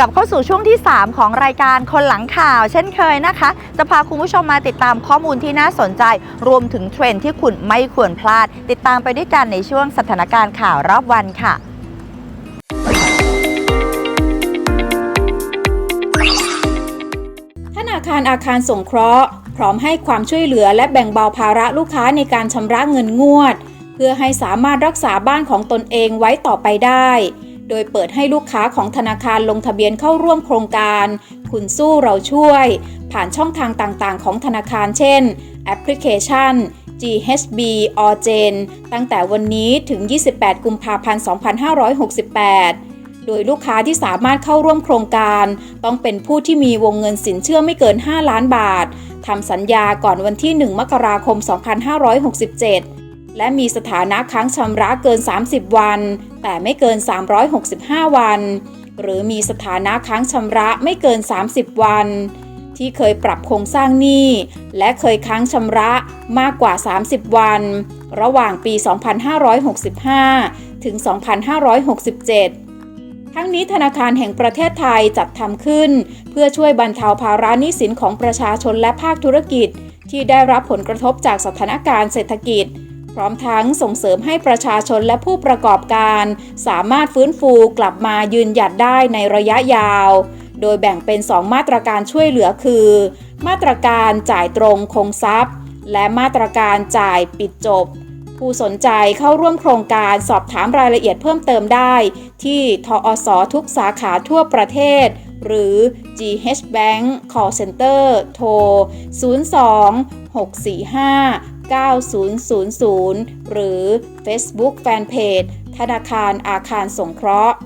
กลับเข้าสู่ช่วงที่ 3 ของรายการคนหลังข่าว เช่นเคยนะคะ จะพาคุณผู้ชมมาติดตามข้อมูลที่น่าสนใจ รวมถึงเทรนด์ที่คุณไม่ควรพลาด ติดตามไปด้วยกันในช่วงสถานการณ์ข่าวรอบวันค่ะธนาคารอาคารสงเคราะห์ พร้อมให้ความช่วยเหลือและแบ่งเบาภาระลูกค้าในการชำระเงินงวด เพื่อให้สามารถรักษาบ้านของตนเองไว้ต่อไปได้ โดยเปิดให้ลูกค้าของธนาคารลงทะเบียนเข้าร่วมโครงการ คุณสู้เราช่วย ผ่านช่องทางต่างๆ ของธนาคารเช่น แอปพลิเคชัน GHB o r g e n ตั้งแต่วันนี้ถึง 28 กุมภาพันธ์ 2568 โดยลูกค้าที่สามารถเข้าร่วมโครงการ ต้องเป็นผู้ที่มีวงเงินสินเชื่อไม่เกิน 5 ล้านบาท ทำสัญญาก่อนวันที่ 1 มกราคม 2567 และมีสถานะค้างชำระเกิน 30 วัน แต่ไม่เกิน 365 วัน หรือมีสถานะค้างชำระไม่เกิน 30 วัน ที่เคยปรับโครงสร้างหนี้ และเคยค้างชำระมากกว่า 30 วัน ระหว่างปี 2565 ถึง 2567ทั้งนี้ธนาคารแห่งประเทศไทยจัดทำขึ้น เพื่อช่วยบรรเทาภาระหนี้สินของประชาชนและภาคธุรกิจ ที่ได้รับผลกระทบจากสถานการณ์เศรษฐกิจ ร้อมทั้งส่งเสริมให้ประชาชนและผู้ประกอบการ สามารถฟื้นฟูกลับมายืนหยัดได้ในระยะยาว โดยแบ่งเป็น 2 มาตรการช่วยเหลือคือ มาตรการจ่ายตรงคงทรัพย์ และมาตรการจ่ายปิดจบ ผู้สนใจเข้าร่วมโครงการสอบถามรายละเอียดเพิ่มเติมได้ ที่ทอสทุกสาขาทั่วประเทศ หรือ GH Bank Call Center โทร 02 645 9000 หรือ Facebook Fanpage ธนาคารอาคารสงเคราะห์